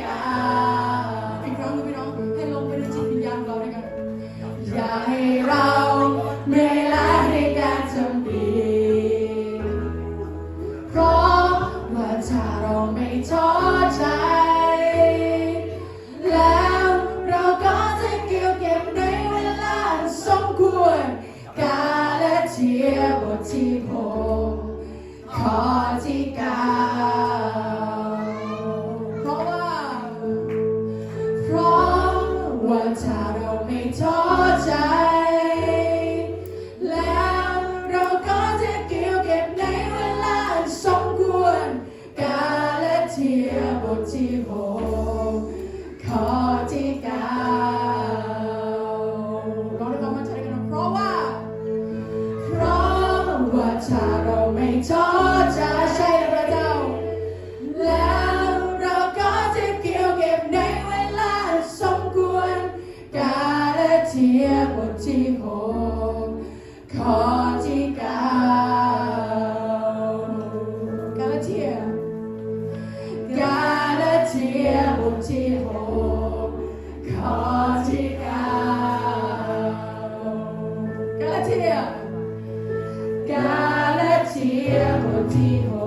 กาอีกครั้งหนึ่พี่น้องให้ลงไปในจิตวิญญาณเราด้วยกันอย่าให้เราเม่อยล้ในการทำดีเพราะว่าเราไม่ท้อใจ แล้วเราก็จะเกี่ยวเก็บในเวลาสมควรกาและเทียว เราไม่ท้อใจ แล้วเราก็จะเกี่ยวเก็บในเวลาสมควรกาลเทีย Galatia, Galatia, Galatia,